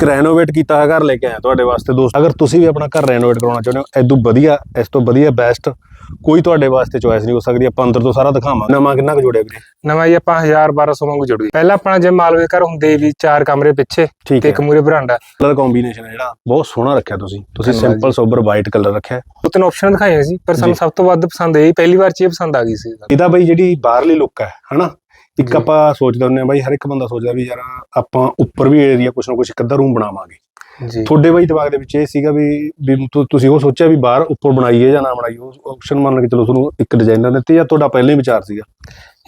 ਇੱਕ ਰੈਨੋਵੇਟ ਕੀਤਾ ਹੋਇਆ ਘਰ ਲੈ ਕੇ ਆਇਆ ਤੁਹਾਡੇ ਵਾਸਤੇ ਦੋਸਤ। ਅਗਰ ਤੁਸੀਂ ਵੀ ਆਪਣਾ ਘਰ ਰੈਨੋਵੇਟ ਕਰਾਉਣਾ ਚਾਹੁੰਦੇ ਹੋ ਐਦੋਂ ਵਧੀਆ ਇਸ ਤੋਂ ਵਧੀਆ ਬੈਸਟ ਕੋਈ ਤੁਹਾਡੇ ਵਾਸਤੇ ਚੋਇਸ ਨਹੀਂ ਹੋ ਸਕਦੀ। ਆਪਾਂ ਅੰਦਰ ਤੋਂ ਸਾਰਾ ਦਿਖਾਵਾਂਗੇ। ਨਵਾਂ ਕਿੰਨਾ ਕੁ ਜੋੜਿਆ ਵੀਰੇ? ਨਵਾਂ ਜੀ ਆਪਾਂ 1000 1200 ਵਾਂਗੂ ਜੁੜ ਪਹਿਲਾਂ ਆਪਣਾ ਜੇ ਮਾਲਵੇ ਘਰ ਹੁੰਦੇ ਵੀ ਚਾਰ ਕਮਰੇ ਪਿੱਛੇ ਤੇ ਇੱਕ ਮੂਰੇ ਬਰਾਂਡਾ। ਕਲਰ ਕੰਬੀਨੇਸ਼ਨ ਹੈ ਜਿਹੜਾ। ਬਹੁਤ ਸੋਹਣਾ ਰੱਖਿਆ ਤੁਸੀਂ। ਤੁਸੀਂ ਸਿੰਪਲ ਸੋਬਰ ਵਾਈਟ ਕਲਰ ਰੱਖਿਆ। ਹੈ। ਦੋ ਤਿੰਨ ਆਪਸ਼ਨ ਦਿਖਾਈਆਂ ਸੀ ਪਰ ਸਾਨੂੰ। ਸਭ ਤੋਂ ਵੱਧ ਪਸੰਦ ਇਹ ਪਹਿਲੀ ਵਾਰ ਚ ਇਹ ਪਸੰਦ ਆ ਗਈ ਸੀ ਇਹਦਾ। ਬਈ ਜਿਹੜੀ ਬਾਹਰਲੀ ਲੁੱਕ ਹੈ ਹਨਾ? ਇੱਕ। ਆਪਾਂ ਸੋਚਦੇ ਆ ਬਾਈ ਹਰ ਇੱਕ ਬੰਦਾ ਸੋਚਦਾ ਵੀ ਯਾਰ ਆਪਾਂ ਉੱਪਰ ਵੀ ਏਰੀਆ ਕੁਛ ਨਾ ਕੁਛ ਇੱਕ ਅੱਧਾ ਰੂਮ ਬਣਾਵਾਂਗੇ। ਜੀ। ਤੁਹਾਡੇ ਬਾਈ ਦਿਮਾਗ ਦੇ ਵਿੱਚ ਇਹ ਸੀਗਾ ਵੀ ਵੀ ਤੁਸੀਂ ਉਹ ਸੋਚਿਆ ਵੀ ਬਾਹਰ ਉੱਪਰ ਬਣਾਈਏ ਜਾਂ ਨਾ ਬਣਾਈਏ ਉਹ ਆਪਸ਼ਨ ਮੰਨ ਕੇ ਚਲੋ ਤੁਹਾਨੂੰ ਇੱਕ ਡਿਜ਼ਾਈਨਰ ਦਿੱਤੇ ਜਾਂ ਤੁਹਾਡਾ ਪਹਿਲਾਂ ਹੀ ਵਿਚਾਰ ਸੀਗਾ?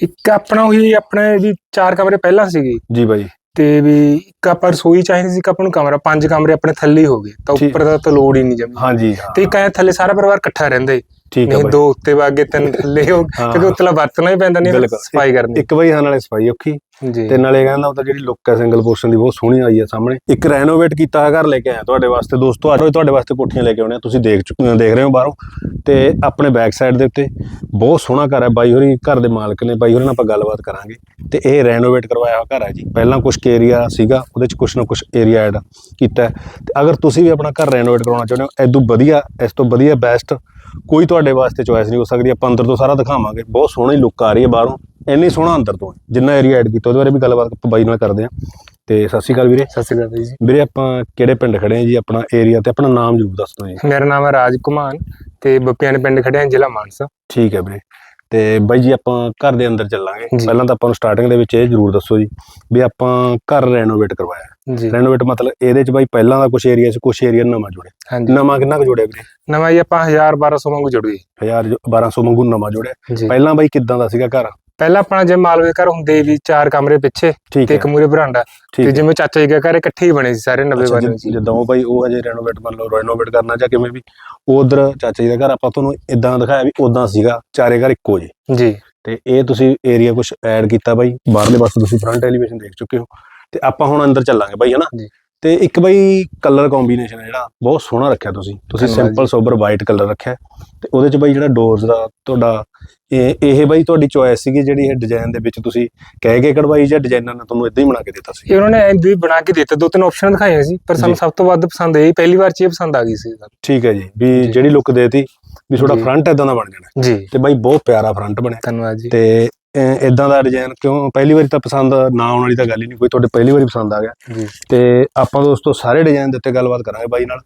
ਇੱਕ ਆਪਣਾ ਉਹੀ ਆਪਣੇ ਵੀ ਚਾਰ ਕਮਰੇ ਪਹਿਲਾਂ ਸੀਗੇ। ਜੀ ਬਾਈ। ਤੇ ਵੀ ਇੱਕ ਆਪਾਂ ਰਸੋਈ ਚਾਹੀਦੀ ਸੀ ਆਪਾਂ ਨੂੰ ਕਮਰਾ ਪੰਜ ਕਮਰੇ ਆਪਣੇ ਥੱਲੇ ਹੀ ਹੋ ਗਏ। ਤਾਂ। ਉੱਪਰ ਦਾ ਤਾਂ ਲੋੜ ਹੀ ਨਹੀਂ ਜਮੀ। ਹਾਂਜੀ ਤੇ ਇੱਕ ਐ ਥੱਲੇ ਸਾਰਾ ਪਰਿਵਾਰ ਇਕੱਠਾ ਰਹਿੰਦੇ। ਠੀਕ ਹੈ ਨਹੀਂ ਬਾਈ। ਦੋ ਉੱਤੇ ਵਾਗੇ ਤਿੰਨ ਥੱਲੇ ਹੋ। ਕਿਉਂਕਿ ਉੱਤਲਾ ਵਰਤਣਾ ਹੀ ਪੈਂਦਾ ਨਹੀਂ। ਸਫ਼ਾਈ ਕਰਨੀ। ਇੱਕ ਬਾਈ ਹਾਂ ਨਾਲੇ ਸਫ਼ਾਈ ਔਖੀ। ਜੀ। ਤੇ ਨਾਲੇ ਕਹਿੰਦਾ ਉਹ ਤਾਂ ਜਿਹੜੀ ਲੁੱਕ ਹੈ ਸਿੰਗਲ ਪੋਰਸ਼ਨ ਦੀ ਬਹੁਤ ਸੋਹਣੀ ਆਈ ਹੈ ਸਾਹਮਣੇ। ਇੱਕ ਰੈਨੋਵੇਟ ਕੀਤਾ ਘਰ ਲੈ ਕੇ ਆਇਆ ਤੁਹਾਡੇ ਵਾਸਤੇ ਦੋਸਤੋ। ਅੱਜ ਤੁਹਾਡੇ ਵਾਸਤੇ ਕੋਠੀਆਂ ਲੈ ਕੇ ਆਉਣੇ ਤੁਸੀਂ ਦੇਖ ਚੁੱਕੇ ਦੇਖ ਰਹੇ ਹੋ ਬਾਹਰੋਂ। ਤੇ ਆਪਣੇ ਬੈਕ ਸਾਈਡ ਦੇ ਉੱਤੇ ਬਹੁਤ ਸੋਹਣਾ ਘਰ ਹੈ ਬਾਈ ਹੋਰੀ ਘਰ ਦੇ ਮਾਲਕ ਨੇ। ਬਾਈ ਹੋਰੀ ਨਾਲ ਆਪਾਂ ਗੱਲਬਾਤ ਕਰਾਂਗੇ। ਤੇ ਇਹ ਰੈਨੋਵੇਟ ਕਰਵਾਇਆ ਹੋਇਆ ਘਰ ਹੈ ਜੀ। ਪਹਿਲਾਂ ਕੁਝ ਏਰੀਆ ਸੀਗਾ ਉਹਦੇ ਚ ਕੁਝ ਨਾ ਕੁਝ ਏਰੀਆ ਐਡ ਕੀਤਾ। ਤੇ ਅਗਰ ਤੁਸੀਂ ਵੀ ਆਪਣਾ ਘਰ ਰੈਨੋਵੇਟ ਕਰਾਉਣਾ ਚਾਹੁੰਦੇ ਹੋ ਐਦੋਂ ਵਧੀਆ ਇਸ ਤੋਂ ਵਧੀਆ ਬੈਸਟ ਕੋਈ ਤੁਹਾਡੇ ਵਾਸਤੇ ਚੋਇਸ ਨਹੀਂ ਹੋ ਸਕਦੀ ਆਪਾਂ ਅੰਦਰ ਤੋਂ ਸਾਰਾ ਦਿਖਾਵਾਂਗੇ। ਬਹੁਤ ਸੋਹਣੀ ਲੁੱਕ ਆ ਰਹੀ ਹੈ ਬਾਹਰੋਂ ਇੰਨੀ ਸੋਹਣਾ ਅੰਦਰ ਤੋਂ। ਜਿੰਨਾ ਏਰੀਆ ਐਡ ਕੀਤਾ ਉਹਦੇ ਬਾਰੇ ਵੀ ਗੱਲਬਾਤ ਆਪਾਂ ਬਾਈ ਨਾਲ ਕਰਦੇ ਹਾਂ। ਤੇ ਸਤਿ ਸ਼੍ਰੀ ਅਕਾਲ ਵੀਰੇ। ਸਤਿ ਸ਼੍ਰੀ ਅਕਾਲ ਜੀ। ਵੀਰੇ ਆਪਾਂ ਕਿਹੜੇ ਪਿੰਡ ਖੜੇ ਆ ਜੀ? ਆਪਣਾ ਏਰੀਆ ਤੇ ਆਪਣਾ ਨਾਮ ਜ਼ਰੂਰ ਦੱਸ ਦਿਓ ਜੀ। ਮੇਰਾ ਨਾਮ ਹੈ ਰਾਜ ਕੁਮਾਨ ਤੇ ਬੱਪਿਆਂ ਦੇ ਪਿੰਡ ਖੜਿਆ ਜ਼ਿਲ੍ਹਾ ਮਾਨਸਾ। ਠੀਕ ਹੈ ਵੀਰੇ। ਤੇ ਬਾਈ ਜੀ ਆਪਾਂ ਘਰ ਦੇ ਅੰਦਰ ਚੱਲਾਂਗੇ। ਪਹਿਲਾਂ ਤਾਂ ਆਪਾਂ ਨੂੰ ਸਟਾਰਟਿੰਗ ਦੇ ਵਿੱਚ ਇਹ ਜ਼ਰੂਰ ਦੱਸੋ ਜੀ ਵੀ ਆਪਾਂ ਘਰ ਰੈਨੋਵੇਟ ਕਰਵਾਇਆ। ਰੈਨੋਵੇਟ ਮਤਲਬ ਇਹਦੇ ਚ ਬਾਈ ਪਹਿਲਾਂ ਦਾ ਕੁਝ ਏਰੀਆ ਸੀ ਕੁਝ ਏਰੀਆ ਨਵਾਂ ਜੁੜਿਆ। ਨਵਾਂ ਕਿੰਨਾ ਕੁ ਜੁੜਿਆ ਵੀਰੇ? ਨਵਾਂ ਜੀ ਆਪਾਂ 1000 1200 ਵਾਂਗੂ ਜੁੜ ਗਏ 1000 1200 ਵਾਂਗੂ ਨਵਾਂ ਜੁੜਿਆ। ਪਹਿਲਾਂ ਬਾਈ ਕਿੱਦਾਂ ਦਾ ਸੀਗਾ ਘਰ? ਪਹਿਲਾਂ ਆਪਣਾ ਜੇ ਮਾਲਵੇ ਘਰ ਹੁੰਦੇ ਵੀ ਚਾਰ ਕਮਰੇ ਪਿੱਛੇ ਠੀਕ ਤੇ ਇੱਕ ਮੂਰੇ ਬਰਾਂਡਾ ਤੇ ਜਿਵੇਂ ਚਾਚਾ ਜੀ ਦੇ ਘਰ ਇਕੱਠੇ ਹੀ ਬਣੇ ਸੀ ਸਾਰੇ 90 ਅੱਛਾ, ਵਾਲੇ ਜਿ- ਜਿੱਦਾਂ ਉਹ ਬਾਈ ਉਹ ਹਜੇ ਰੈਨੋਵੇਟ ਮੰਨ ਲਓ ਰੈਨੋਵੇਟ ਕਰਨਾ ਜਾਂ ਕਿਵੇਂ ਵੀ ਉਧਰ ਚਾਚਾ ਜੀ ਦਾ ਘਰ ਆਪਾਂ ਤੁਹਾਨੂੰ ਇਦਾਂ ਦਿਖਾਇਆ ਵੀ ਉਦਾਂ ਸੀਗਾ ਚਾਰੇ ਘਰ ਇੱਕੋ ਜੇ ਜੀ। ਤੇ ਇਹ ਤੁਸੀਂ ਏਰੀਆ ਕੁਝ ਐਡ ਕੀਤਾ ਬਾਈ ਬਾਹਰਲੇ ਪਾਸੇ ਤੁਸੀਂ ਫਰੰਟ ਐਲੀਵੇਸ਼ਨ ਦੇਖ ਚੁੱਕੇ ਹੋ। ਤੇ ਆਪਾਂ ਹੁਣ ਅੰਦਰ ਚੱਲਾਂਗੇ ਬਾਈ ਹਨਾ? ਜੀ। ਤੇ ਇੱਕ ਬਾਈ ਕਲਰ ਕੰਬੀਨੇਸ਼ਨ ਹੈ ਜਿਹੜਾ। ਬਹੁਤ ਸੋਹਣਾ ਰੱਖਿਆ ਤੁਸੀਂ। ਤੁਸੀਂ ਸਿੰਪਲ ਸੋਬਰ ਵਾਈਟ ਕਲਰ ਰੱਖਿਆ। ਹੈ ਤੇ ਉਹਦੇ ਚ ਬਾਈ ਜਿਹੜਾ ਡੋਰਸ ਦਾ ਤੁਹਾਡਾ ਇਹ ਇਹ ਬਾਈ ਤੁਹਾਡੀ ਚੋਇਸ ਸੀਗੀ ਜਿਹੜੀ ਇਹ ਡਿਜ਼ਾਈਨ ਦੇ ਵਿੱਚ ਤੁਸੀਂ ਕਹਿ ਕੇ ਕਢਵਾਈ ਜਾਂ ਡਿਜ਼ਾਈਨਰ ਨੇ ਤੁਹਾਨੂੰ ਇਦਾਂ ਹੀ ਬਣਾ ਕੇ ਦਿੱਤਾ ਸੀ? ਇਹ ਉਹਨਾਂ ਨੇ ਐਂ ਵੀ ਬਣਾ ਕੇ ਦਿੱਤੇ ਦੋ ਤਿੰਨ ਆਪਸ਼ਨ ਦਿਖਾਈਆਂ ਸੀ ਪਰ ਸਾਨੂੰ। ਸਭ ਤੋਂ ਵੱਧ ਪਸੰਦ ਇਹ ਪਹਿਲੀ ਵਾਰ ਚ ਇਹ ਪਸੰਦ ਆ ਗਈ ਸੀ ਠੀਕ ਹੈ ਜੀ। ਵੀ। ਜਿਹੜੀ ਲੁੱਕ ਦੇਤੀ ਵੀ ਤੁਹਾਡਾ। ਫਰੰਟ ਇਦਾਂ ਦਾ ਬਣ ਜਾਣਾ। ਜੀ। ਤੇ ਬਾਈ ਬਹੁਤ ਪਿਆਰਾ ਫਰੰਟ ਬਣਿਆ। ਧੰਨਵਾਦ ਜੀ। ਤੇ ਇਦਾਂ ਦਾ ਡਿਜ਼ਾਈਨ ਕਿਉਂ? ਪਹਿਲੀ ਵਾਰੀ ਤਾਂ ਪਸੰਦ ਨਾ ਆਉਣ ਵਾਲੀ ਤਾਂ ਗੱਲ ਹੀ ਨਹੀਂ। ਕੋਈ ਤੁਹਾਡੇ ਪਹਿਲੀ ਵਾਰੀ ਪਸੰਦ ਆ ਗਿਆ। ਜੀ ਤੇ ਆਪਾਂ ਦੋਸਤੋ ਸਾਰੇ ਡਿਜ਼ਾਈਨ ਦੇ ਉੱਤੇ ਗੱਲਬਾਤ ਕਰਾਂਗੇ ਬਾਈ ਨਾਲ।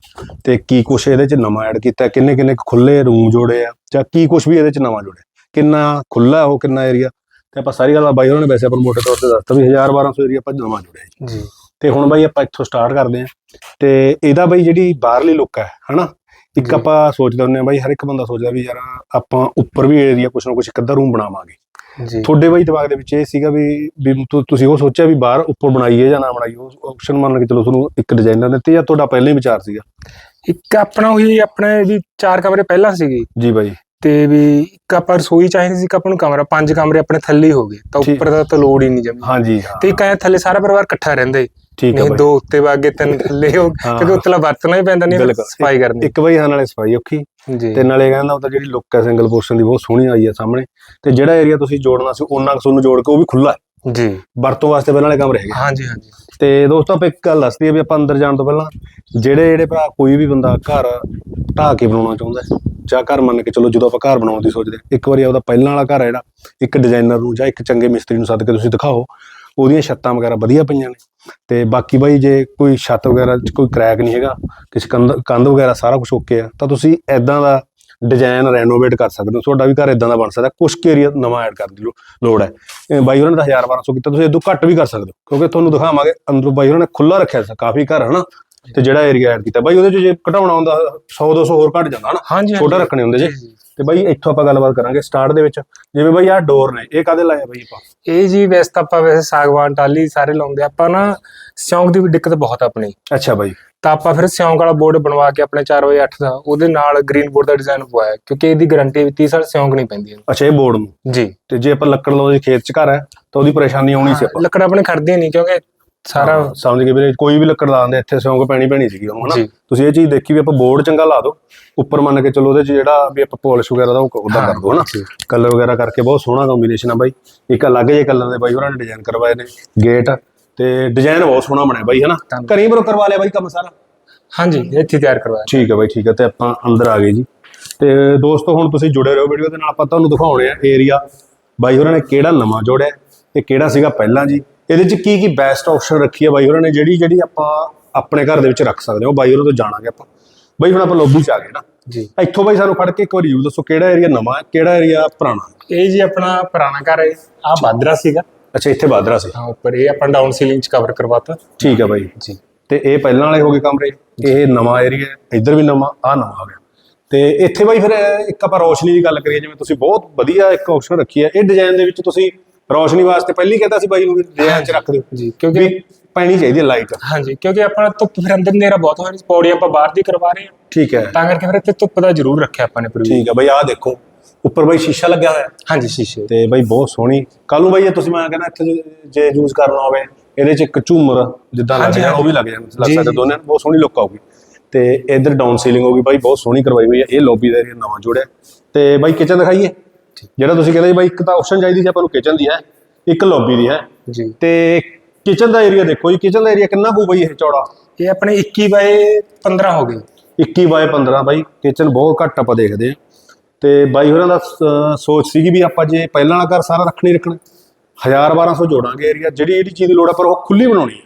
ਤੇ ਕੀ ਕੁਛ ਇਹਦੇ ਚ ਨਵਾਂ ਐਡ ਕੀਤਾ ਕਿੰਨੇ ਕਿੰਨੇ ਖੁੱਲੇ ਰੂਮ ਜੋੜੇ ਆ ਜਾਂ ਕੀ ਕੁਛ ਵੀ ਇਹਦੇ ਚ ਨਵਾਂ ਜੋੜਿਆ ਕਿੰਨਾ ਖੁੱਲਾ ਉਹ ਕਿੰਨਾ ਏਰੀਆ ਤੇ ਆਪਾਂ ਸਾਰੀ ਗੱਲਾਂ ਬਾਈ ਉਹਨਾਂ ਨੇ ਵੈਸੇ ਆਪਾਂ ਮੋਟੇ ਤੌਰ ਤੇ ਦੱਸਤਾ ਵੀ 1000 1200 ਏਰੀਆ ਆਪਾਂ ਨਵਾਂ ਜੋੜਿਆ ਜੀ। ਤੇ ਹੁਣ ਬਾਈ ਆਪਾਂ ਇੱਥੋਂ ਸਟਾਰਟ ਕਰਦੇ ਹਾਂ। ਤੇ ਇਹਦਾ ਬਾਈ ਜਿਹੜੀ ਬਾਹਰਲੀ ਲੁੱਕ ਹੈ ਹਨਾ? ਇੱਕ। ਆਪਾਂ ਸੋਚਦੇ ਹੁੰਦੇ ਆ ਬਾਈ ਹਰ ਇੱਕ ਬੰਦਾ ਸੋਚਦਾ ਵੀ ਯਾਰ ਆਪਾਂ ਉੱਪਰ ਵੀ ਏਰੀਆ ਕੁਛ ਨਾ ਕੁਛ ਇੱਕ ਅੱਧਾ ਰੂਮ ਬਣਾਵਾਂਗੇ। ਤੁਹਾਡੇ ਬਾਈ ਦਿਮਾਗ ਦੇ ਵਿੱਚ ਇਹ ਸੀਗਾ ਵੀ ਵੀ ਤੁਸੀਂ ਉਹ ਸੋਚਿਆ ਵੀ ਬਾਹਰ ਉੱਪਰ ਬਣਾਈਏ ਜਾਂ ਨਾ ਬਣਾਈਏ ਉਹ ਆਪਸ਼ਨ ਮੰਨ ਕੇ ਚਲੋ ਤੁਹਾਨੂੰ ਇੱਕ ਡਿਜ਼ਾਈਨਰ ਦਿੱਤੇ ਜਾਂ ਤੁਹਾਡਾ ਪਹਿਲਾਂ ਹੀ ਵਿਚਾਰ ਸੀਗਾ? ਇੱਕ ਆਪਣਾ ਉਹੀ ਆਪਣੇ ਵੀ ਚਾਰ ਕਮਰੇ ਪਹਿਲਾਂ ਸੀਗੇ। ਜੀ ਬਾਈ। ਤੇ ਵੀ ਇੱਕ ਆਪਾਂ ਰਸੋਈ ਚਾਹੀਦੀ ਸੀ ਇੱਕ ਆਪਾਂ ਨੂੰ ਕਮਰਾ ਪੰਜ ਕਮਰੇ ਆਪਣੇ ਥੱਲੇ ਹੀ ਹੋ ਗਏ ਤਾਂ ਠੀਕ। ਉੱਪਰ ਦਾ ਤਾਂ ਲੋੜ ਹੀ ਨਹੀਂ ਜਮੀ। ਹਾਂਜੀ ਹਾਂ। ਤੇ ਇੱਕ ਐ ਥੱਲੇ ਸਾਰਾ ਪਰਿਵਾਰ ਇਕੱਠਾ ਰਹਿੰਦੇ। ਠੀਕ ਹੈ ਨਹੀਂ ਬਾਈ। ਦੋ ਉੱਤੇ ਵਾਗੇ ਤਿੰਨ ਥੱਲੇ ਹੋ ਹਾਂ, ਕਿਉਂਕਿ ਉੱਤਲਾ ਵਰਤਣਾ ਹੀ ਪੈਂਦਾ ਨਹੀਂ ਬਿਲਕੁਲ। ਸਫ਼ਾਈ ਕਰਨੀ। ਇੱਕ ਬਾਈ ਹਾਂ ਨਾਲੇ ਸਫ਼ਾਈ ਔਖੀ। ਜੀ। ਤੇ ਨਾਲੇ ਕਹਿੰਦਾ ਉਹ ਤਾਂ ਜਿਹੜੀ ਲੁੱਕ ਹੈ ਸਿੰਗਲ ਪੋਰਸ਼ਨ ਦੀ ਬਹੁਤ ਸੋਹਣੀ ਆਈ ਹੈ ਸਾਹਮਣੇ। ਤੇ ਜਿਹੜਾ ਏਰੀਆ ਤੁਸੀਂ ਜੋੜਨਾ ਸੀ ਉਹਨਾਂ ਕੁ ਤੁਹਾਨੂੰ ਜੋੜ ਕੇ ਉਹ ਵੀ ਖੁੱਲਾ ਹੈ। ਜੀ। ਵਰਤੋਂ ਵਾਸਤੇ ਪਹਿਲਾਂ ਵਾਲੇ ਕਮਰੇ ਹੈਗੇ। ਹਾਂਜੀ ਹਾਂਜੀ। ਤੇ ਦੋਸਤੋ ਆਪਾਂ ਇੱਕ ਗੱਲ ਦੱਸਦੀ ਹੈ ਵੀ ਆਪਾਂ ਅੰਦਰ ਜਾਣ ਤੋਂ ਪਹਿਲਾਂ ਜਿਹੜੇ ਜਿਹੜੇ ਭਰਾ ਕੋਈ ਵੀ ਬੰਦਾ ਘਰ ਢਾਹ ਕੇ ਬਣਾਉਣਾ ਚਾਹੁੰਦਾ ਹੈ ਜਾਂ ਘਰ ਮੰਨ ਕੇ ਚਲੋ ਜਦੋਂ ਆਪਾਂ ਘਰ ਬਣਾਉਣ ਦੀ ਸੋਚਦੇ ਹਾਂ, ਇੱਕ ਵਾਰੀ ਆਪਦਾ ਪਹਿਲਾਂ ਵਾਲਾ ਘਰ ਹੈ ਜਿਹੜਾ ਇੱਕ ਡਿਜ਼ਾਈਨਰ ਨੂੰ ਜਾਂ ਇੱਕ ਚੰਗੇ ਮਿਸਤਰੀ ਨੂੰ ਸੱਦ ਕੇ ਤੁਸੀਂ ਦਿਖਾਓ ਉਹਦੀਆਂ ਛੱਤਾਂ ਵਗੈਰਾ ਵਧੀਆ ਪਈਆਂ ਨੇ। ਤੇ ਬਾਕੀ ਬਾਈ ਜੇ ਕੋਈ ਛੱਤ ਵਗੈਰਾ 'ਚ ਕੋਈ ਕ੍ਰੈਕ ਨਹੀਂ ਹੈਗਾ ਕਿਸੇ ਕੰਧ ਕੰਧ ਵਗੈਰਾ ਸਾਰਾ ਕੁਝ ਓਕੇ ਆ ਤਾਂ ਤੁਸੀਂ ਐਦਾਂ ਦਾ ਡਿਜ਼ਾਈਨ ਰੈਨੋਵੇਟ ਕਰ ਸਕਦੇ ਹੋ। ਤੁਹਾਡਾ ਵੀ ਘਰ ਇਦਾਂ ਦਾ ਬਣ ਸਕਦਾ। ਕੁਝ ਏਰੀਆ ਨਵਾਂ ਐਡ ਕਰਨ ਦੀ ਲੋੜ ਹੈ। ਬਾਈ ਉਹਨਾਂ ਨੇ ਤਾਂ 1000 1200 ਕੀਤਾ, ਤੁਸੀਂ ਇਦੋਂ ਘੱਟ ਵੀ ਕਰ ਸਕਦੇ ਹੋ। ਕਿਉਂਕਿ ਤੁਹਾਨੂੰ ਦਿਖਾਵਾਂਗੇ, ਅੰਦਰੋਂ ਬਾਈ ਉਹਨਾਂ ਨੇ ਖੁੱਲਾ ਰੱਖਿਆ ਸੀ। ਕਾਫੀ ਘਰ, ਹਨਾ? ਤੇ ਜਿਹੜਾ ਏਰੀਆ ਐਡ ਕੀਤਾ। ਬਾਈ ਉਹਦੇ 'ਚ ਜੇ ਘਟਾਉਣਾ ਹੁੰਦਾ 100 200 ਹੋਰ ਘਟ ਜਾਂਦਾ ਹਨਾ ਛੋਟਾ ਰੱਖਣੇ ਹੁੰਦੇ ਜੇ। ਤੇ ਬਾਈ ਇੱਥੋਂ ਆਪਾਂ ਗੱਲਬਾਤ ਕਰਾਂਗੇ ਸਟਾਰਟ ਦੇ ਵਿੱਚ। ਜਿਵੇਂ ਬਾਈ ਆਹ ਡੋਰ ਨੇ। ਇਹ ਕਾਦੇ ਲਾਇਆ ਬਾਈ ਆਪਾਂ? ਇਹ ਜੀ ਵੈਸੇ ਤਾਂ ਆਪਾਂ ਵੈਸੇ ਸਾਗਵਾਨ ਟਾਲੀ ਸਾਰੇ ਲਾਉਂਦੇ। ਆਪਾਂ ਨਾ ਸਿਉਂਕ ਦੀ ਵੀ ਦਿੱਕਤ ਬਹੁਤ ਆਪਣੀ। ਅੱਛਾ ਬਾਈ। ਤਾਂ ਆਪਾਂ ਫਿਰ ਸਿਉਂਕ ਵਾਲਾ ਬੋਰਡ ਬਣਵਾ ਕੇ ਆਪਣੇ 4 ਵਜੇ 8 ਦਾ ਉਹਦੇ ਨਾਲ ਗ੍ਰੀਨ ਬੋਰਡ ਦਾ ਡਿਜ਼ਾਈਨ ਪਵਾਇਆ। ਕਿਉਂਕਿ ਇਹਦੀ ਗਾਰੰਟੀ ਵੀ 30 ਸਾਲ ਸਿਉਂਕ ਨਹੀਂ ਪੈਂਦੀ। ਅੱਛਾ ਇਹ ਬੋਰਡ ਨੂੰ? ਜੀ। ਤੇ ਜੇ ਆਪਾਂ ਲੱਕੜ ਲਾਉਂਦੇ ਖੇਤ 'ਚ ਘਰ ਹੈ ਤਾਂ ਉਹਦੀ ਪਰੇਸ਼ਾਨੀ ਆਉਣੀ ਸੀ ਆਪਾਂ। ਲੱਕੜ ਆਪਣੇ ਖੜਦੀਆਂ ਨਹੀਂ ਕਿਉਂਕਿ ਸਾਰਾ ਸਮਝ ਗਏ ਵੀਰੇ ਕੋਈ ਵੀ ਲੱਕੜ ਲਾਉਂਦੇ ਇੱਥੇ ਸਿਉਂਕ ਪੈਣੀ ਪੈਣੀ ਸੀਗੀ ਹਨਾ? ਜੀ। ਤੁਸੀਂ ਇਹ ਚੀਜ਼ ਦੇਖੀ ਵੀ ਆਪਾਂ ਬੋਰਡ ਚੰਗਾ ਲਾ ਦਿਓ ਉੱਪਰ ਮੰਨ ਕੇ ਚਲੋ ਉਹਦੇ 'ਚ ਜਿਹੜਾ ਵੀ ਆਪਾਂ ਪਾਲਿਸ਼ ਵਗੈਰਾ ਦਾ ਉਹ ਉਹਦਾ ਕਰ ਦਿਓ ਹਨਾ? ਜੀ। ਕਲਰ ਵਗੈਰਾ ਕਰਕੇ ਬਹੁਤ ਸੋਹਣਾ ਕੰਬੀਨੇਸ਼ਨ ਆ ਬਾਈ। ਇੱਕ ਅਲੱਗ ਜਿਹੇ ਕਲਰ ਦੇ ਬਾਈ ਉਹਨਾਂ ਨੇ ਡਿਜ਼ਾਈਨ ਕਰਵਾਏ ਨੇ ਗੇਟ ਤੇ ਡਿਜ਼ਾਈਨ ਬਹੁਤ ਸੋਹਣਾ ਬਣਿਆ ਬਾਈ ਹਨਾ। ਘਰੇ ਬਰੋ ਕਰਵਾ ਲਿਆ ਬਾਈ ਕੰਮ ਸਾਰਾ? ਹਾਂਜੀ ਇੱਥੇ ਤਿਆਰ ਕਰਵਾਇਆ। ਠੀਕ ਹੈ ਬਾਈ ਠੀਕ ਹੈ ਤੇ ਆਪਾਂ ਅੰਦਰ ਆ ਗਏ ਜੀ। ਤੇ ਦੋਸਤੋ ਹੁਣ ਤੁਸੀਂ ਜੁੜੇ ਰਹੋ ਵੀਡੀਓ ਦੇ ਨਾਲ ਆਪਾਂ ਤੁਹਾਨੂੰ ਦਿਖਾਉਣੇ ਆ ਏਰੀਆ ਬਾਈ ਹੋਰਾਂ ਨੇ ਕਿਹੜਾ ਨਵਾਂ ਜੋੜਿਆ ਤੇ ਕਿਹੜਾ ਸੀਗਾ ਪਹਿਲਾਂ ਜੀ? ਇਹਦੇ ਚ ਕੀ ਕੀ ਬੈਸਟ ਆਪਸ਼ਨ ਰੱਖੀ ਹੈ ਬਾਈ ਹੋਰਾਂ ਨੇ ਜਿਹੜੀ ਜਿਹੜੀ ਆਪਾਂ ਆਪਣੇ ਘਰ ਦੇ ਵਿੱਚ ਰੱਖ ਸਕਦੇ ਹਾਂ ਉਹ ਬਾਈ ਹੋਰਾਂ ਤੋਂ ਜਾਣਾਂਗੇ ਆਪਾਂ। ਬਾਈ ਹੁਣ ਆਪਾਂ ਲੌਬੀ ਚ ਆ ਗਏ ਨਾ। ਜੀ। ਇੱਥੋਂ ਬਾਈ ਸਾਨੂੰ ਫੜ ਕੇ ਇੱਕ ਵਾਰੀ ਯੂ ਦੱਸੋ ਕਿਹੜਾ ਏਰੀਆ ਨਵਾਂ ਹੈ ਕਿਹੜਾ ਏਰੀਆ ਪੁਰਾਣਾ ਹੈ? ਇਹ ਜੀ ਆਪਣਾ ਪੁਰਾਣਾ ਘਰ ਹੈ ਆ ਬਾਦਰਾ ਸੀਗਾ। ਅੱਛਾ ਇੱਥੇ ਬਾਦਰਾ ਸੀ। ਹਾਂ ਉੱਪਰ ਇਹ ਆਪਾਂ ਡਾਊਨ ਸੀਲਿੰਗ ਚ ਕਵਰ ਕਰਵਾਤਾ। ਠੀਕ ਹੈ ਬਾਈ। ਜੀ। ਤੇ ਇਹ ਪਹਿਲਾਂ ਵਾਲੇ ਹੋ ਗਏ ਕਮਰੇ। ਇਹ ਨਵਾਂ ਏਰੀਆ ਇੱਧਰ ਵੀ ਨਵਾਂ ਆ ਨਵਾਂ ਆ ਗਿਆ। ਤੇ ਇੱਥੇ ਬਾਈ ਫਿਰ ਇੱਕ ਆਪਾਂ ਰੋਸ਼ਨੀ ਦੀ ਗੱਲ ਕਰੀਏ ਜਿਵੇਂ ਤੁਸੀਂ ਬਹੁਤ ਵਧੀਆ ਇੱਕ ਆਪਸ਼ਨ ਰੱਖੀ ਹੈ। ਇਹ ਡਿਜ਼ਾਈਨ ਦੇ ਵਿੱਚ ਤੁਸੀਂ ਰੋਸ਼ਨੀ ਵਾਸਤੇ ਪਹਿਲੀ ਕਹਿੰਦਾ ਸੀ ਬਾਈ ਨੂੰ ਡਿਜ਼ਾਈਨ 'ਚ ਰੱਖ ਦਿਓ। ਜੀ ਕਿਉਂਕਿ ਪੈਣੀ ਚਾਹੀਦੀ ਹੈ ਲਾਈਟ ਹਾਂਜੀ ਕਿਉਂਕਿ ਆਪਣਾ ਧੁੱਪ ਫਿਰ ਅੰਦਰ ਹਨੇਰਾ ਬਹੁਤ ਹੋ ਰਹੀ ਪੌੜੀ ਆਪਾਂ ਬਾਹਰ ਦੀ ਕਰਵਾ ਰਹੇ ਹਾਂ। ਠੀਕ ਹੈ। ਤਾਂ ਕਰਕੇ ਫਿਰ ਇੱਥੇ ਧੁੱਪ ਦਾ ਜ਼ਰੂਰ ਰੱਖਿਆ ਆਪਾਂ ਨੇ ਪ੍ਰੋਵੀਜ਼ਨ ਠੀਕ ਹੈ ਬਾਈ ਆਹ ਦੇਖੋ ਉੱਪਰ ਬਾਈ ਸ਼ੀਸ਼ਾ ਲੱਗਿਆ ਹੋਇਆ। ਹਾਂਜੀ ਸ਼ੀਸ਼ੇ। ਤੇ ਬਾਈ ਬਹੁਤ ਸੋਹਣੀ। ਕੱਲ ਨੂੰ ਬਾਈ ਜੇ ਤੁਸੀਂ ਮੈਂ ਕਹਿੰਦਾ ਇੱਥੇ ਜੇ- ਯੂਜ਼ ਕਰਨਾ ਹੋਵੇ ਇਹਦੇ 'ਚ ਇੱਕ ਝੂਮਰ ਜਿੱਦਾਂ ਲੱਗ ਜਾਣਾ ਉਹ ਵੀ। ਲੱਗ ਜਾਣਾ ਲੱਗ ਸਕਦਾ। ਦੋਨਾਂ ਨੂੰ ਬਹੁਤ ਸੋਹਣੀ ਲੁੱਕ ਆਊਗੀ। ਤੇ ਇਧਰ ਡਾਊਨ ਸੀਲਿੰਗ ਹੋਗੀ ਬਾਈ ਬਹੁਤ ਸੋਹਣੀ ਕਰਵਾਈ ਹੋਈ ਹੈ ਇਹ ਲੌਬੀ ਦਾ ਨਵਾਂ ਜੋੜਿਆ। ਤੇ ਬਾਈ ਕਿਚਨ ਦਿਖਾਈਏ। ਜਿਹੜਾ ਤੁਸੀਂ ਕਹਿੰਦੇ ਬਾਈ ਇੱਕ ਤਾਂ ਆਪਸ਼ਨ ਚਾਹੀਦੀ ਸੀ ਆਪਾਂ ਨੂੰ ਕਿਚਨ ਦੀ ਹੈ ਇੱਕ ਲੌਬੀ ਦੀ ਹੈ। ਜੀ। ਤੇ ਕਿਚਨ ਦਾ ਏਰੀਆ ਦੇਖੋ ਜੀ ਕਿਚਨ ਦਾ ਏਰੀਆ ਕਿੰਨਾ ਕੁ ਬਾਈ ਇਹ ਚੌੜਾ? ਇਹ ਆਪਣੇ 21 ਬਾਏ 15 ਹੋ ਗਏ। 21 ਬਾਏ 15 ਬਾਈ ਕਿਚਨ ਬਹੁਤ ਘੱਟ ਆਪਾਂ ਦੇਖਦੇ ਆ ਤੇ ਬਾਈ ਹੋਰਾਂ ਦਾ ਸ- ਸੋਚ ਸੀਗੀ ਵੀ ਆਪਾਂ ਜੇ ਪਹਿਲਾਂ ਵਾਲਾ ਘਰ ਸਾਰਾ ਰੱਖਣੀ ਰੱਖਣਾ। 1000 1200 ਜੋੜਾਂਗੇ ਏਰੀਆ ਜਿਹੜੀ ਜਿਹੜੀ ਚੀਜ਼ ਦੀ ਲੋੜ ਆ ਪਰ ਉਹ ਖੁੱਲੀ ਬਣਾਉਣੀ ਹੈ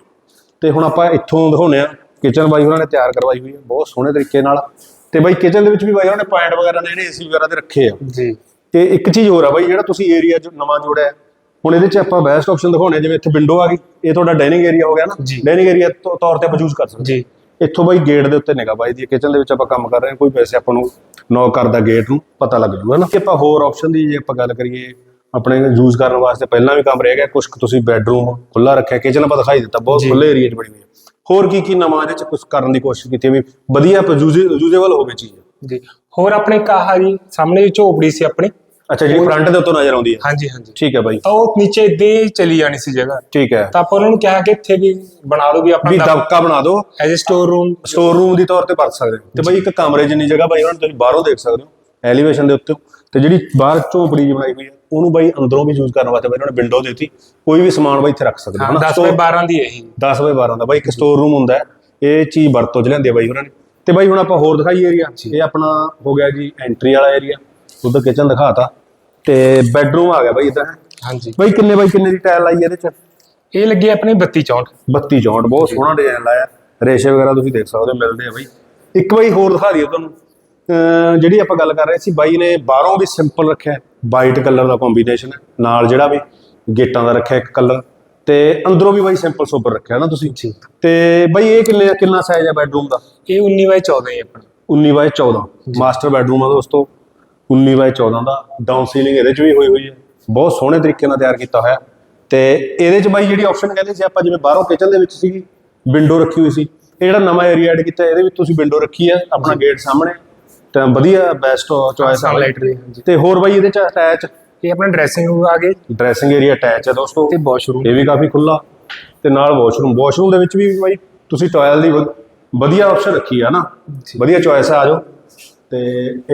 ਤੇ ਹੁਣ ਆਪਾਂ ਇੱਥੋਂ ਦਿਖਾਉਨੇ ਆ ਕਿਚਨ ਬਾਈ ਹੋਰਾਂ ਨੇ ਤਿਆਰ ਕਰਵਾਈ ਹੋਈ ਹੈ ਬਹੁਤ ਸੋਹਣੇ ਤਰੀਕੇ ਨਾਲ। ਤੇ ਬਾਈ ਕਿਚਨ ਦੇ ਵਿੱਚ ਵੀ ਬਾਈ ਹੋਰਾਂ ਨੇ ਪੁਆਇੰਟ ਵਗੈਰਾ ਨੇ ਜਿਹੜੇ ਏਸੀ ਵਗੈਰਾ ਦੇ ਰੱਖੇ ਆ। ਜੀ। ਤੇ ਇੱਕ ਚੀਜ਼ ਹੋਰ ਆ ਬਾਈ ਜਿਹੜਾ ਤੁਸੀਂ ਏਰੀਆ ਜੋ ਨਵਾਂ ਜੋੜਿਆ ਹੈ, ਹੁਣ ਇਹਦੇ 'ਚ ਆਪਾਂ ਬੈਸਟ ਆਪਸ਼ਨ ਦਿਖਾਉਣੇ ਆ, ਜਿਵੇਂ ਇੱਥੇ ਵਿੰਡੋ ਆ ਗਈ। ਇਹ ਤੁਹਾਡਾ ਡਾਈਨਿੰਗ ਏਰੀਆ ਹੋ ਗਿਆ ਨਾ। ਜੀ। ਡਾਈਨਿੰਗ ਏਰੀਆ ਤੌਰ ਤੇ ਆਪਾਂ ਯੂਜ਼ ਕਰ ਸਕਦੇ ਜੀ। ਇੱਥੋਂ ਬਾਈ ਗੇਟ ਦੇ ਉੱਤੇ ਨਿਗਾ ਬਾਈ ਦੀ ਕਿਚਨ ਦੇ ਵਿੱਚ ਆਪਾਂ ਕੰਮ ਕਰ ਰਹੇ ਹਾਂ। ਕੋਈ ਵੈਸੇ ਆਪਾਂ ਨੂੰ ਨੌਕ ਕਰਦਾ ਗੇਟ ਨੂੰ ਪਤਾ ਲੱਗ ਜੂਗਾ ਨਾ। ਜੇ ਆਪਾਂ ਹੋਰ ਆਪਸ਼ਨ ਦੀ ਜੇ ਆਪਾਂ ਗੱਲ ਕਰੀਏ ਆਪਣੇ ਯੂਜ਼ ਕਰਨ ਵਾਸਤੇ ਪਹਿਲਾਂ ਵੀ ਕਮਰੇ ਹੈਗੇ ਕੁਝ ਤੁਸੀਂ ਬੈੱਡਰੂਮ ਖੁੱਲਾ ਰੱਖਿਆ ਕਿਚਨ ਆਪਾਂ ਦਿਖਾਈ ਦਿੱਤਾ ਬਹੁਤ। ਖੁੱਲੇ ਏਰੀਆ 'ਚ ਬਣੀ ਹੋਈ ਹੈ। ਹੋਰ ਕੀ ਕੀ ਨਵਾਂ ਇਹਦੇ 'ਚ ਕੁਝ ਕਰਨ ਦੀ ਕੋਸ਼ਿਸ਼ ਕੀਤੀ ਵੀ ਵਧੀਆ ਯੂਜ਼ੇਬਲ ਹੋਵੇ ਚੀਜ਼। ਜੀ। ਹੋਰ ਆਪਣੇ ਕਾਹਾ ਜੀ ਸਾਹਮਣੇ ਝੋਪੜੀ ਸੀ ਆਪਣੀ। ਅੱਛਾ ਜਿਹੜੀ ਫਰੰਟ ਦੇ ਉੱਤੋਂ ਨਜ਼ਰ ਆਉਂਦੀ ਹੈ। ਹਾਂਜੀ ਹਾਂਜੀ। ਠੀਕ ਹੈ ਬਾਈ। ਤਾਂ ਉਹ ਨੀਚੇ ਹੀ ਚਲੀ ਜਾਣੀ ਸੀ ਜਗ੍ਹਾ। ਠੀਕ ਹੈ। ਤਾਂ ਆਪਾਂ ਉਹਨਾਂ ਨੂੰ ਕਿਹਾ ਕਿ ਇੱਥੇ ਵੀ ਬਣਾ ਦਿਓ ਵੀ ਵੀ ਆਪਣਾ ਦਬਕਾ ਬਣਾ ਦਿਓ। As store room store room ਦੀ ਤੌਰ ਤੇ ਵਰਤ ਸਕਦੇ ਹੋ। ਤੇ ਬਾਈ ਇੱਕ ਕਮਰੇ ਜਿੰਨੀ ਜਗ੍ਹਾ ਬਾਈ ਉਹਨਾਂ ਨੂੰ ਤੁਸੀਂ ਬਾਹਰੋਂ ਦੇਖ ਸਕਦੇ ਹੋ ਐਲੀਵੇਸ਼ਨ ਦੇ ਉੱਤੇ। ਤੇ ਜਿਹੜੀ ਬਾਹਰ ਝੋਪੜੀ ਜਿਹੀ ਬਣਾਈ ਹੋਈ ਹੈ ਉਹਨੂੰ ਬਾਈ ਅੰਦਰੋਂ ਵੀ ਯੂਜ਼ ਕਰਨ ਵਾਸਤੇ ਬਾਈ ਉਹਨਾਂ ਨੇ ਵਿੰਡੋ ਦਿੱਤੀ। ਕੋਈ ਵੀ ਸਮਾਨ ਬਾਈ ਇੱਥੇ ਰੱਖ ਸਕਦੇ ਹੋ ਹਾਂ ਹਨਾ? 10 ਬਾਏ 12 ਦੀ ਹੈ ਇਹ। 10 ਬਾਈ 12 ਦਾ ਬਾਈ ਇੱਕ ਸਟੋਰ ਰੂਮ ਹੁੰਦਾ ਹੈ। ਇਹ ਚੀਜ਼ ਵਰਤੋਂ ਚ ਲਿਆਂਦੀ ਹੈ ਬਾਈ ਉਹਨਾਂ ਨੇ। ਤੇ ਬਾਈ ਹੁਣ ਆਪਾਂ ਹੋਰ ਦਿਖਾਈ ਏਰੀਆ ਇਹ ਆਪਣਾ ਹੋ ਗਿਆ ਜੀ ਐਂਟਰੀ ਵਾਲਾ ਏਰੀਆ ਉਧਰ ਕਿਚਨ ਦਿਖਾਤਾ। ਤੇ ਬੈੱਡਰੂਮ ਆ ਗਿਆ ਬਾਈ ਇਦਾਂ ਹਾਂਜੀ। ਬਾਈ ਕਿੰਨੇ ਬਾਈ ਕਿੰਨੇ ਦੀ ਟਾਇਲ ਲਾਈ ਹੈ ਇਹਦੇ ਚ? ਇਹ ਲੱਗੀ ਆਪਣੀ 32 64 32 64 ਬਹੁਤ ਸੋਹਣਾ ਡਿਜ਼ਾਈਨ ਲਾਇਆ। ਰੇਸ਼ੇ ਵਗੈਰਾ ਤੁਸੀਂ ਦੇਖ ਸਕਦੇ ਹੋ ਮਿਲਦੇ ਆ ਬਾਈ। ਇੱਕ ਬਾਈ ਹੋਰ ਦਿਖਾ ਦਈਏ ਤੁਹਾਨੂੰ। ਜਿਹੜੀ ਆਪਾਂ ਗੱਲ ਕਰ ਰਹੇ ਸੀ ਬਾਈ ਨੇ ਬਾਹਰੋਂ ਵੀ ਸਿੰਪਲ ਰੱਖਿਆ। ਵਾਈਟ ਕਲਰ ਦਾ ਕੰਬੀਨੇਸ਼ਨ ਨਾਲ ਜਿਹੜਾ ਵੀ ਗੇਟਾਂ ਦਾ ਰੱਖਿਆ ਇੱਕ ਕਲਰ ਤੇ ਅੰਦਰੋਂ ਵੀ ਬਾਈ ਸਿੰਪਲ ਸੋਬਰ ਰੱਖਿਆ ਨਾ ਤੁਸੀਂ। ਜੀ। ਤੇ ਬਾਈ ਇਹ ਕਿੰਨੇ ਕਿੰਨਾ ਸਾਈਜ਼ ਹੈ ਬੈਡਰੂਮ ਦਾ? ਇਹ 19 ਬਾਏ 14 ਹੈ ਆਪਣਾ। 19 ਬਾਈ 14 ਮਾਸਟਰ ਬੈਡਰੂਮ ਆ ਦੋਸਤੋ। 19 ਬਾਈ 14 ਦਾ। ਡਾਊਨ ਸੀਲਿੰਗ ਇਹਦੇ 'ਚ ਵੀ ਹੋਈ ਹੋਈ ਹੈ। ਬਹੁਤ ਸੋਹਣੇ ਤਰੀਕੇ ਨਾਲ ਤਿਆਰ ਕੀਤਾ ਹੋਇਆ। ਤੇ ਇਹਦੇ 'ਚ ਬਾਈ ਜਿਹੜੀ ਆਪਸ਼ਨ ਕਹਿੰਦੇ ਸੀ ਆਪਾਂ ਜਿਵੇਂ ਬਾਹਰੋਂ ਕਿਚਨ ਦੇ ਵਿੱਚ ਸੀਗੀ ਵਿੰਡੋ ਰੱਖੀ ਹੋਈ ਸੀ। ਇਹ ਜਿਹੜਾ ਨਵਾਂ ਏਰੀਆ ਐਡ ਕੀਤਾ ਇਹਦੇ ਵਿੱਚ ਤੁਸੀਂ ਵਿੰਡੋ ਰੱਖੀ ਹੈ ਆਪਣਾ ਗੇਟ ਸਾਹਮਣੇ। ਤਾਂ ਵਧੀਆ ਬੈਸਟ ਚੋਇਸ ਆ ਹਾਂਜੀ। ਤੇ ਹੋਰ ਬਾਈ ਇਹਦੇ 'ਚ ਅਟੈਚ ਇਹ ਆਪਣਾ ਡਰੈਸਿੰਗ ਰੂਮ ਆ ਗਏ। ਡਰੈਸਿੰਗ ਏਰੀਆ ਅਟੈਚ ਹੈ ਦੋਸਤੋ। ਤੇ ਵਾਸ਼ਰੂਮ ਇਹ ਵੀ ਕਾਫੀ ਖੁੱਲਾ ਤੇ ਨਾਲ ਵਾਸ਼ਰੂਮ ਵਾਸ਼ਰੂਮ ਦੇ ਵਿੱਚ ਵੀ ਬਾਈ ਤੁਸੀਂ ਟਾਇਲ ਦੀ ਵਧੀਆ ਆਪਸ਼ਨ ਰੱਖੀ ਆ ਨਾ। ਵਧੀਆ ਚੋਇਸ ਆ ਆਜੋ ਤੇ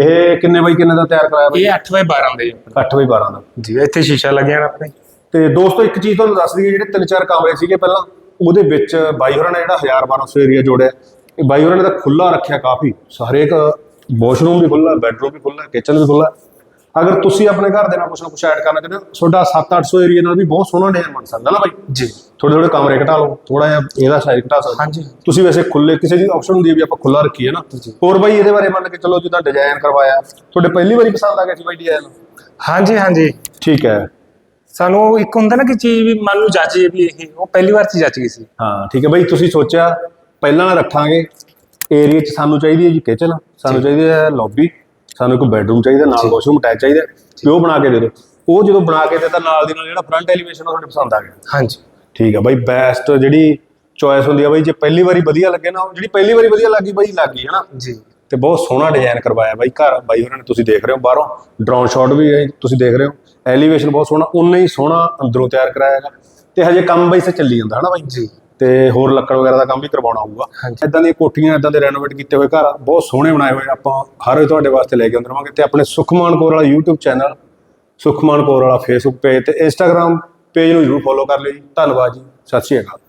ਇਹ ਕਿੰਨੇ ਬਾਈ ਕਿੰਨੇ ਦਾ ਤਿਆਰ ਕਰਾਇਆ ਬਾਈ? ਇਹ 8 ਬਾਏ 12 ਦੇ ਆਪਣਾ 8 ਬਾਈ 12 ਦਾ। ਜੀ ਇੱਥੇ ਸ਼ੀਸ਼ਾ ਲੱਗਿਆ ਨਾ ਆਪਣੇ। ਤੇ ਦੋਸਤੋ ਇੱਕ ਚੀਜ਼ ਤੁਹਾਨੂੰ ਦੱਸ ਦਈਏ ਜਿਹੜੇ ਤਿੰਨ ਚਾਰ ਕਮਰੇ ਸੀਗੇ ਪਹਿਲਾਂ ਉਹਦੇ ਵਿੱਚ ਬਾਈ ਹੋਰਾਂ ਨੇ ਜਿਹੜਾ 1000 1200 ਏਰੀਆ ਜੋੜਿਆ। ਇਹ ਬਾਈ ਹੋਰਾਂ ਨੇ ਤਾਂ ਖੁੱਲਾ ਰੱਖਿਆ ਕਾਫੀ। ਹਰੇਕ ਵਾਸ਼ਰੂਮ ਵੀ ਖੁੱਲਾ ਬੈਡਰੂਮ ਵੀ ਖੁੱਲਾ ਕਿਚਨ ਵੀ ਖੁੱਲਾ ਅਗਰ ਤੁਸੀਂ ਆਪਣੇ ਘਰ ਦੇ ਨਾਲ ਕੁਛ ਨਾ ਕੁਛ ਐਡ ਕਰਨਾ ਚਾਹੁੰਦੇ ਹੋ ਤੁਹਾਡਾ 7-800 ਏਰੀਆ ਨਾਲ ਵੀ ਬਹੁਤ ਸੋਹਣਾ ਡਿਜ਼ਾਈਨ ਬਣ ਸਕਦਾ ਨਾ ਬਾਈ। ਜੀ। ਥੋੜੇ ਥੋੜੇ ਕਮਰੇ ਘਟਾ ਲਓ ਥੋੜਾ ਜਿਹਾ ਇਹਦਾ ਸਾਈਜ਼ ਘਟਾ ਸਕਦੇ ਹੋ। ਹਾਂਜੀ। ਤੁਸੀਂ ਵੈਸੇ ਖੁੱਲੇ ਕਿਸੇ ਦੀ ਆਪਸ਼ਨ ਹੁੰਦੀ ਹੈ ਵੀ ਆਪਾਂ ਖੁੱਲਾ ਰੱਖੀਏ ਨਾ। ਹੋਰ ਬਾਈ ਇਹਦੇ ਬਾਰੇ ਮੰਨ ਕੇ ਚਲੋ ਜਿੱਦਾਂ ਡਿਜ਼ਾਈਨ ਕਰਵਾਇਆ ਤੁਹਾਡੇ ਪਹਿਲੀ ਵਾਰੀ ਪਸੰਦ ਆ ਗਿਆ ਸੀ ਬਾਈ ਡਿਜ਼ਾਈਨ ਹਾਂਜੀ ਹਾਂਜੀ। ਠੀਕ ਹੈ। ਸਾਨੂੰ ਇੱਕ ਹੁੰਦਾ ਨਾ ਕਿ ਚੀਜ਼ ਵੀ ਮਨ ਨੂੰ ਜੱਜ ਜੇ ਵੀ ਇਹ ਉਹ ਪਹਿਲੀ ਵਾਰ ਚ ਜੱਜ ਗਈ ਸੀ। ਹਾਂ ਠੀਕ ਹੈ ਬਾਈ ਤੁਸੀਂ ਸੋਚਿਆ ਪਹਿਲਾਂ ਰੱਖਾਂਗੇ। ਏਰੀਆ 'ਚ ਸਾਨੂੰ ਚਾਹੀਦੀ ਹੈ ਜੀ ਕਿਚਨ ਸਾਨੂੰ ਚਾਹੀਦੀ ਹੈ ਲੌਬੀ ਸਾਨੂੰ ਇੱਕ ਬੈਡਰੂਮ ਚਾਹੀਦਾ ਨਾਲ ਵਾਸ਼ਰੂਮ ਅਟੈਚ ਚਾਹੀਦਾ ਤੇ ਉਹ ਬਣਾ ਕੇ ਦੇ ਦਿਓ। ਉਹ ਜਦੋਂ ਬਣਾ ਕੇ ਦਿੱਤਾ ਨਾਲ ਦੀ ਨਾਲ ਜਿਹੜਾ ਫਰੰਟ ਐਲੀਵੇਸ਼ਨ ਉਹ ਤੁਹਾਡੇ ਪਸੰਦ ਆ ਗਿਆ। ਹਾਂਜੀ। ਠੀਕ ਹੈ ਬਾਈ ਬੈਸਟ ਜਿਹੜੀ ਚੋਇਸ ਹੁੰਦੀ ਆ ਬਾਈ ਜੇ ਪਹਿਲੀ ਵਾਰੀ ਵਧੀਆ ਲੱਗੇ ਨਾ ਉਹ ਜਿਹੜੀ ਪਹਿਲੀ ਵਾਰੀ ਵਧੀਆ ਲੱਗੀ ਬਾਈ ਲੱਗੀ ਹੈ ਨਾ ਜੀ। ਤੇ ਬਹੁਤ ਸੋਹਣਾ ਡਿਜ਼ਾਈਨ ਕਰਵਾਇਆ ਬਾਈ ਘਰ। ਬਾਈ ਹੋਰਾਂ ਨੇ ਤੁਸੀਂ ਦੇਖ ਰਹੇ ਹੋ ਬਾਹਰੋਂ ਡਰੋਨ ਸ਼ਾਟ ਵੀ ਤੁਸੀਂ ਦੇਖ ਰਹੇ ਹੋ। ਐਲੀਵੇਸ਼ਨ ਬਹੁਤ ਸੋਹਣਾ ਉਨਾ ਹੀ ਸੋਹਣਾ ਅੰਦਰੋਂ ਤਿਆਰ ਕਰਾਇਆ ਹੈਗਾ। ਤੇ ਹਜੇ ਕੰਮ ਬਾਈ ਸੇ ਚੱਲੀ ਜਾਂਦਾ ਹਨਾ ਬਾਈ? ਜੀ। ਤੇ ਹੋਰ ਲੱਕੜ ਵਗੈਰਾ ਦਾ ਕੰਮ ਵੀ ਕਰਵਾਉਣਾ ਹੋਊਗਾ। ਇਦਾਂ ਦੀਆਂ ਕੋਠੀਆਂ ਇਦਾਂ ਦੇ ਰੈਨੋਵੇਟ ਕੀਤੇ ਹੋਏ ਘਰ ਬਹੁਤ ਸੋਹਣੇ ਬਣਾਏ ਹੋਏ ਆਪਾਂ ਹਰ ਵੇਲੇ ਤੁਹਾਡੇ ਵਾਸਤੇ ਲੈ ਕੇ ਆਉਂਦੇ ਰਵਾਂਗੇ। ਤੇ ਆਪਣੇ ਸੁਖਮਾਨ ਕੌਰ ਵਾਲਾ YouTube ਚੈਨਲ ਸੁਖਮਾਨ ਕੌਰ ਵਾਲਾ Facebook ਪੇਜ ਤੇ Instagram ਪੇਜ ਨੂੰ ਜਰੂਰ ਫੋਲੋ ਕਰ ਲਿਓ ਜੀ। ਧੰਨਵਾਦ ਜੀ। ਸਤਿ ਸ਼੍ਰੀ ਅਕਾਲ।